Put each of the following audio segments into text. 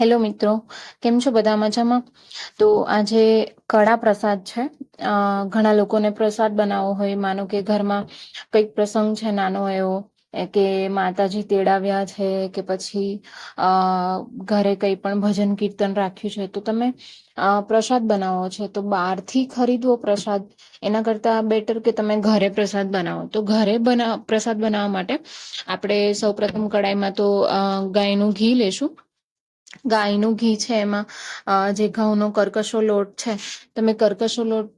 Hello મિત્રો, કેમ છો બધા મજામાં? તો આજે કડા પ્રસાદ છે. ઘણા લોકોને પ્રસાદ બનાવવો હોય. માનો કે ઘરમાં કંઈક પ્રસંગ છે, નાનો એવો કે માતાજી તેડાવ્યા છે, કે પછી ઘરે કંઈ પણ ભજન કીર્તન રાખ્યું છે, તો તમે પ્રસાદ બનાવો છે. તો બહારથી ખરીદવો પ્રસાદ, એના કરતાં બેટર કે તમે ઘરે પ્રસાદ બનાવો. તો ઘરે બના, પ્રસાદ બનાવવા માટે આપણે સૌપ્રથમ કડાઈમાં તો ગાયનું ઘી લેશું. ગાયનું ઘી છે એમાં જે ઘઉંનો કર્કશો લોટ છે, તમે કર્કશો લોટ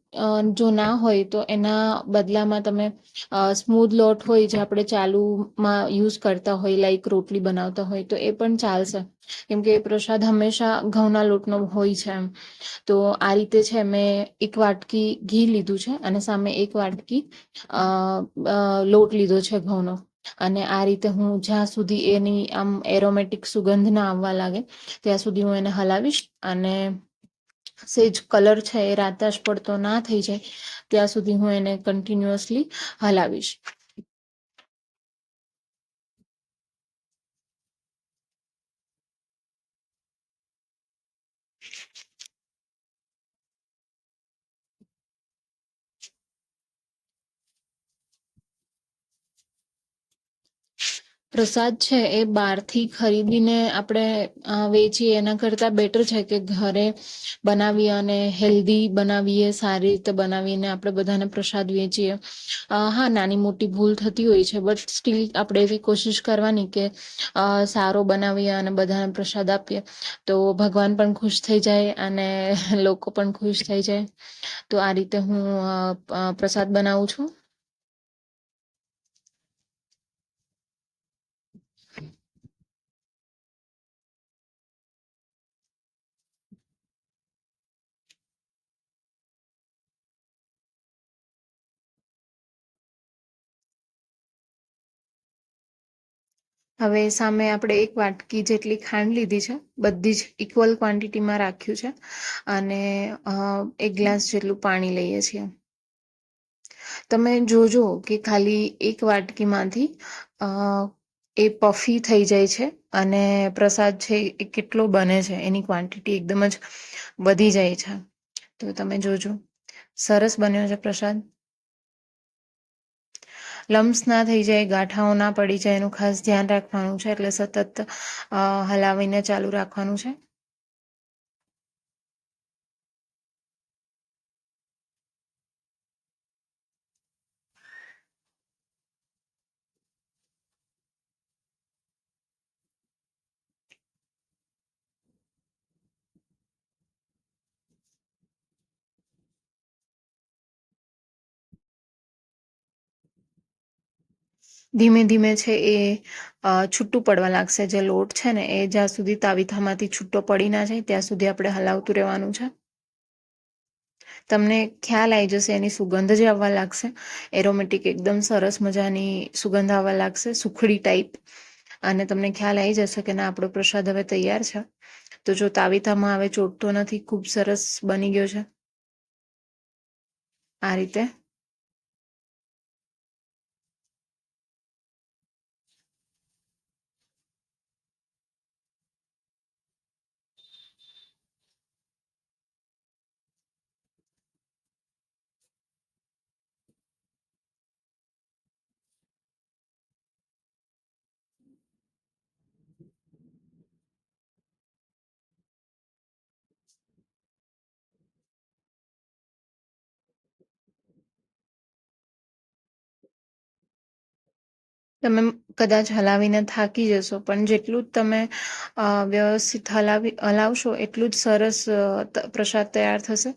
જો ના હોય તો એના બદલામાં તમે સ્મૂધ લોટ હોય જે આપણે ચાલુમાં યુઝ કરતા હોય, લાઈક રોટલી બનાવતા હોય, તો એ પણ ચાલશે. કેમકે પ્રસાદ હંમેશા ઘઉંના લોટનો હોય છે એમ. તો આ રીતે છે મેં એક વાટકી ઘી લીધું છે અને સામે એક વાટકી લોટ લીધો છે ઘઉંનો. અને આ રીતે હું જ્યાં સુધી એની આમ એરોમેટિક સુગંધ ના આવવા લાગે, ત્યાં સુધી હું એને હલાવીશ અને સેજ કલર છે એ રાતાશ પડતો ના થઈ જાય, ત્યાં સુધી હું એને કન્ટિન્યુઅસલી હલાવીશ. પ્રસાદ છે એ બહારથી ખરીદીને આપણે વેચીએ. એના કરતાં બેટર છે કે ઘરે બનાવીએ અને હેલ્ધી બનાવીએ, સારી રીતે બનાવીને આપણે બધાને પ્રસાદ વેચીએ. હા, નાની મોટી ભૂલ થતી હોય છે બટ સ્ટીલ આપણે એવી કોશિશ કરવાની કે સારો બનાવીએ અને બધાને પ્રસાદ આપીએ. તો ભગવાન પણ ખુશ થઈ જાય અને લોકો પણ ખુશ થઈ જાય. તો આ રીતે હું પ્રસાદ બનાવું છું. હવે સામે આપણે એક વાટકી જેટલી ખાંડ લીધી છે, બધી જ ઇક્વલ ક્વોન્ટિટીમાં રાખ્યું છે અને એક ગ્લાસ જેટલું પાણી લઈએ છીએ. તમે જોજો કે ખાલી એક વાટકીમાંથી એ પફી થઈ જાય છે અને પ્રસાદ છે એ કેટલો બને છે, એની ક્વોન્ટિટી એકદમ જ વધી જાય છે. તો તમે જોજો. સરસ બન્યો છે પ્રસાદ. લમ્સ ના થઈ જાય, ગાંઠાઓ ના પડી જાય, એનું ખાસ ધ્યાન રાખવાનું છે, એટલે સતત હલાવીને ચાલુ રાખવાનું છે. ધીમે ધીમે છે એ છૂટું પડવા લાગશે. જે લોટ છે ને, એ જ્યાં સુધી તાવીથામાંથી છૂટો પડી ના જાય, ત્યાં સુધી આપણે હલાવતું રહેવાનું છે. તમને ખ્યાલ આવી જશે, એની સુગંધ જે આવવા લાગશે. એરોમેટિક એકદમ સરસ મજાની સુગંધ આવવા લાગશે, સુખડી ટાઈપ અને તમને ખ્યાલ આવી જશે કે ના, આપણો પ્રસાદ હવે તૈયાર છે. તો જો તાવીથામાં હવે ચોટતો નથી, ખૂબ સરસ બની ગયો છે. આ રીતે તમે કદાચ હલાવીને થાકી જશો, પણ જેટલું જ તમે વ્યવસ્થિત હલાવી, હલાવશો એટલું જ સરસ પ્રસાદ તૈયાર થશે.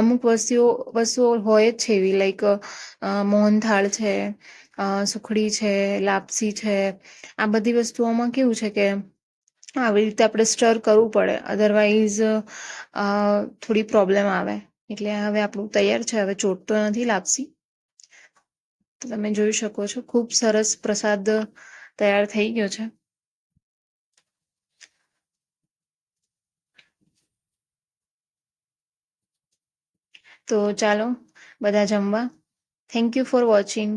અમુક વસ્તુઓ વસ્તુઓ હોય જ છે એવી લાઈક મોહનથાળ છે સુખડી છે, લાપસી છે. આ બધી વસ્તુઓમાં કેવું છે કે, આવી રીતે આપણે સ્ટર કરવું પડે. અધરવાઇઝ થોડી પ્રોબ્લેમ આવે. એટલે હવે આપણું તૈયાર છે, હવે ચોટતો નથી લાપસી. તમે જોઈ શકો છો, ખૂબ સરસ પ્રસાદ તૈયાર થઈ ગયો છે. તો ચાલો, બધા જમવા. Thank you for watching